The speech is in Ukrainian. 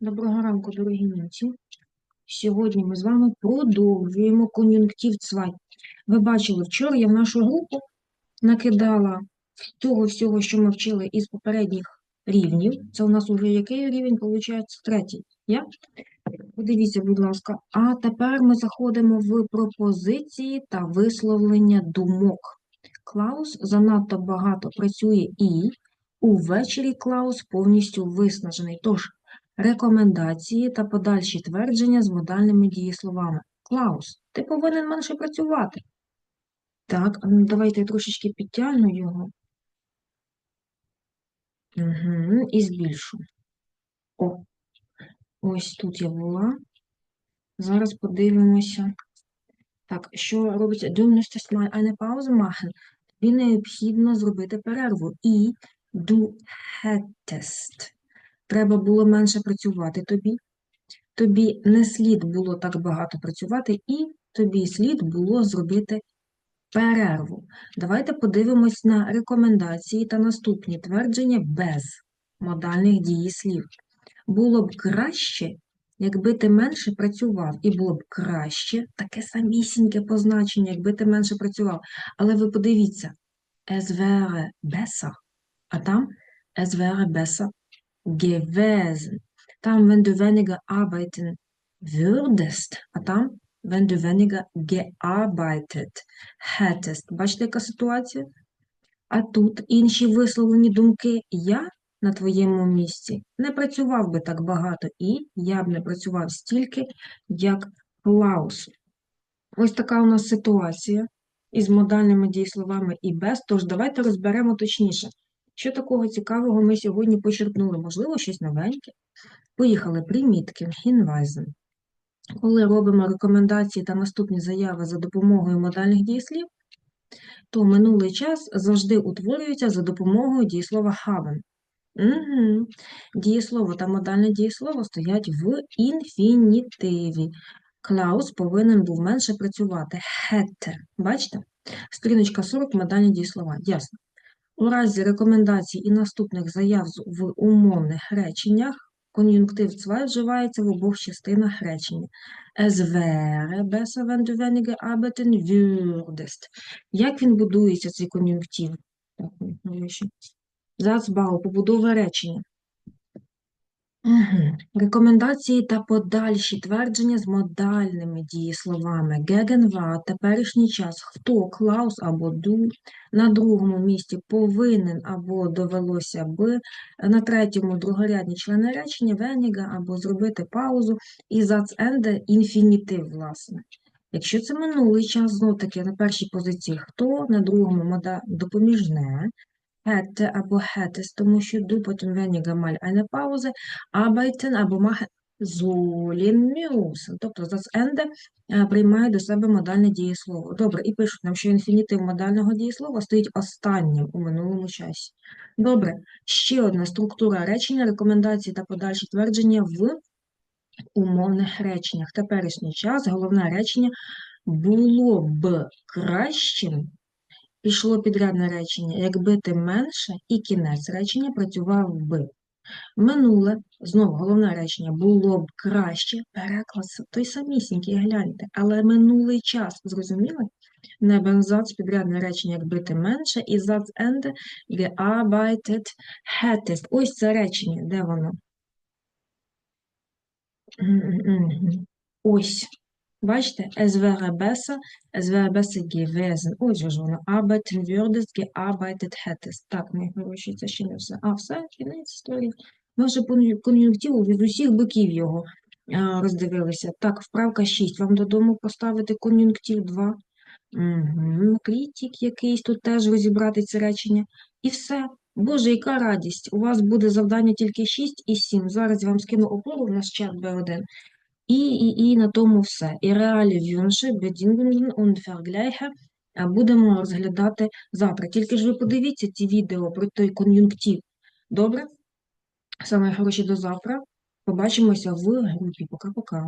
Доброго ранку, дорогі німці. Сьогодні ми з вами продовжуємо кон'юнктив цвай. Ви бачили, вчора я в нашу групу накидала того всього, що ми вчили із попередніх рівнів. Це у нас уже який рівень, виходить, третій. Я? Подивіться, будь ласка. А тепер ми заходимо в пропозиції та висловлення думок. Клаус занадто багато працює і увечері Клаус повністю виснажений. Тож, рекомендації та подальші твердження з модальними дієсловами. Клаус, ти повинен менше працювати. Так, ну давайте я трошечки підтягну його. Угу, і збільшу. О, ось тут я була. Зараз подивимося. Так, що робиться? Müsstest mal eine Pause machen. Тобі необхідно зробити перерву. І du hättest. Треба було менше працювати тобі. Тобі не слід було так багато працювати, і тобі слід було зробити перерву. Давайте подивимось на рекомендації та наступні твердження без модальних дієслів. Було б краще, якби ти менше працював, і було б краще таке самісіньке позначення, якби ти менше працював. Але ви подивіться, es wäre а там es wäre besser gewesen. Там, wenn du weniger arbeiten würdest, а там, wenn du weniger gearbeitet hättest. Бачите, яка ситуація? А тут інші висловлені думки. Я на твоєму місці не працював би так багато, і я б не працював стільки, як Клаус. Ось така у нас ситуація із модальними дієсловами і без, тож давайте розберемо точніше. Що такого цікавого ми сьогодні почерпнули? Можливо, щось новеньке. Поїхали примітки, Hinweisen. Коли робимо рекомендації та наступні заяви за допомогою модальних дієслів, то минулий час завжди утворюється за допомогою дієслова haben. Угу. Дієслово та модальне дієслово стоять в інфінітиві. Клаус повинен був менше працювати. Hätte. Бачите? Сторіночка 40 модальні дієслова. Ясно. У разі рекомендацій і наступних заяв в умовних реченнях кон'юнктив цвай вживається в обох частинах речення. Es wäre besser, wenn du weniger arbeiten würdest. Як він будується, цей кон'юнктив? Так, побудова речення. Рекомендації та подальші твердження з модальними дієсловами. Gegenwart – теперішній час. Хто, Клаус або ду. На другому місці повинен або довелося би. На третьому другорядні члени речення веніга або зробити паузу. І заценде інфінітив, власне. Якщо це минулий час, знов таки на першій позиції хто, на другому мода допоміжне. Hätte або hättest, тому що du потім weniger mal eine Pause, arbeiten або machen sollen müssen. Тобто das Ende е, приймає до себе модальне дієслово. Добре, і пишуть нам, що інфінітив модального дієслова стоїть останнім у минулому часі. Добре, ще одна структура речення, рекомендації та подальші твердження в умовних реченнях. Теперішній час, головне речення було б кращим пішло підрядне речення, якби ти менше, і кінець речення працював би. Минуле, знову головне речення, було б краще, переклад той самісінький, гляньте, але минулий час, зрозуміли? Не бензац, підрядне речення, якби ти менше, і зац енде gearbeitet hättest. Ось це речення, де воно? Ось. Бачите, es wäre besser, es wäre besser gewesen. Ось же ж воно. Arbeiten würdest, gearbeitet hättest. Так, це ще не все. А, все, кінець історії. Ми вже кон'юнктиву від усіх боків його роздивилися. Так, вправка 6. Вам додому поставити кон'юнктив 2. Угу. Критик якийсь, тут теж розібрати це речення. І все. Боже, яка радість! У вас буде завдання тільки 6 і 7. Зараз я вам скину опору в наш чат Б1. І, і, і на тому все. І реалі Wünsche, Bedingungen унфергляйхе будемо розглядати завтра. Тільки ж ви подивіться ці відео про той кон'юнктив. Добре? Саме хороші до завтра. Побачимося в групі. Пока-пока.